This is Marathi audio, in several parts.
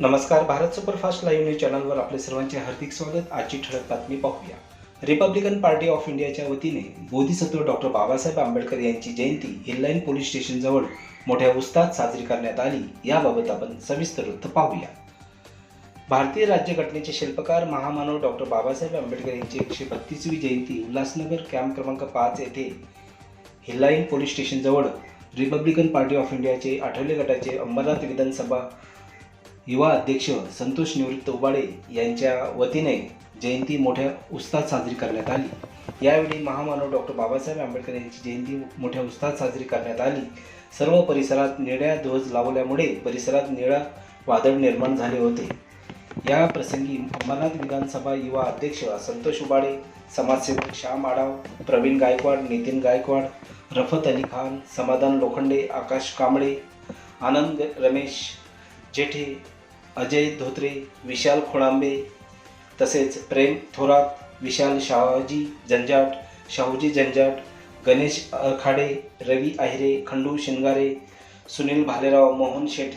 नमस्कार भारत सुपरफास्ट लाईव्ह न्यूज चॅनलवर आपले सर्वांचे हार्दिक स्वागत. आजची ठळक बातमी पाहूया. रिपब्लिकन पार्टी ऑफ इंडियाच्या वतीने बोधिसत्व डॉक्टर बाबासाहेब आंबेडकर यांची जयंती हिल्लाईन पोलीस स्टेशनजवळ मोठ्या उत्साहात साजरी करण्यात आली. याबाबत आपण सविस्तर वृत्त पाहूया. भारतीय राज्यघटनेचे शिल्पकार महामानव डॉक्टर बाबासाहेब आंबेडकर यांची एकशे बत्तीसवी जयंती उल्हासनगर कॅम्प क्रमांक पाच येथे हिल्लाईन पोलीस स्टेशनजवळ रिपब्लिकन पार्टी ऑफ इंडियाचे आठवले गटाचे अंबरनाथ विधानसभा युवा अध्यक्ष संतोष निवृत्त उबाडे यांच्या वतीने जयंती मोठ्या उत्साहात साजरी करण्यात आली. यावेळी महामानव डॉक्टर बाबासाहेब आंबेडकर यांची जयंती मोठ्या उत्साहात साजरी करण्यात आली. सर्व परिसरात निळ्या ध्वज लावल्यामुळे परिसरात निळा वादळ निर्माण झाले होते. या प्रसंगी अंबरनाथ विधानसभा युवा अध्यक्ष संतोष उबाडे समाजसेवक श्याम आडाव प्रवीण गायकवाड नितीन गायकवाड रफत अली खान समाधान लोखंडे आकाश कांबळे आनंद रमेश जेठे अजय धोत्रे विशाल खोळांबे तसेच प्रेम थोरात विशाल शाहजी जंजाट शाहूजी जंजाट गणेश अखाडे रवी आहिरे खंडू शिंगारे सुनील भालेराव मोहन शेठ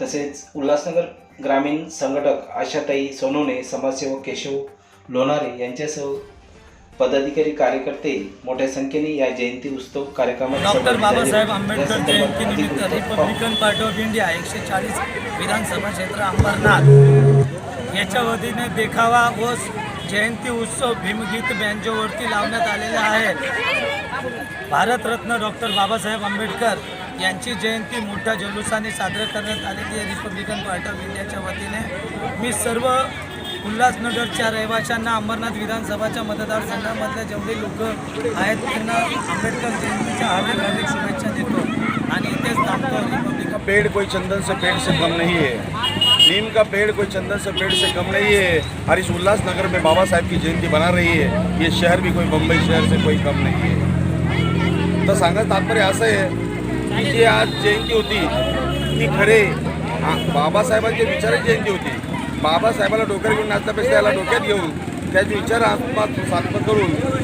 तसेच उल्हासनगर ग्रामीण संघटक आशाताई सोनवणे समाजसेवक केशव लोणारे यांच्यासह पदाधिकारी कार्यकर्ते मोठ्या संख्येने या जयंती उत्सव कार्यक्रमात डॉक्टर बाबासाहेब. आंबेडकर जयंतीनिमित्त रिपब्लिकन पार्टी ऑफ इंडिया एकशे चाळीस विधानसभा क्षेत्र अंबरनाथ याच्या वतीने देखावा व जयंती उत्सव भीमगीत बँजोवरती लावण्यात आलेला आहे. भारतरत्न डॉक्टर बाबासाहेब आंबेडकर यांची जयंती मोठ्या जल्लोषाने साजरी करण्यात आलेली आहे. रिपब्लिकन पार्टी ऑफ इंडियाच्या वतीने. मी सर्व उल्हासनगरच्या रहिवाशांना अंबरनाथ विधानसभाच्या मतदारसंघामधल्या जेवढे लोक आहेत त्यांना आंबेडकर जयंतीच्या हार्दिक हार्दिक शुभेच्छा देतो. आणि इथेच थांबतो पेड़ कोई चंदन से पेड़ से कम नहीं है। नीम का पेड़ कोई चंदन से पेड़ से कम नहीं है। और इस उल्लासनगर में बाबा साहेब की जयंती बना रही है। ये शहर भी कोई बम्बई शहर से कोई कम नहीं है। तर सांगा तात्पर्य असं आहे की जी आज जयंती होती ती खरे आ- बाबासाहेबांच्या विचाराची जयंती होती। बाबासाहेबाला डोक्यात घेऊन नाचण्यापेक्षा याला डोक्यात घेऊन त्याचे विचार आत्मसात करून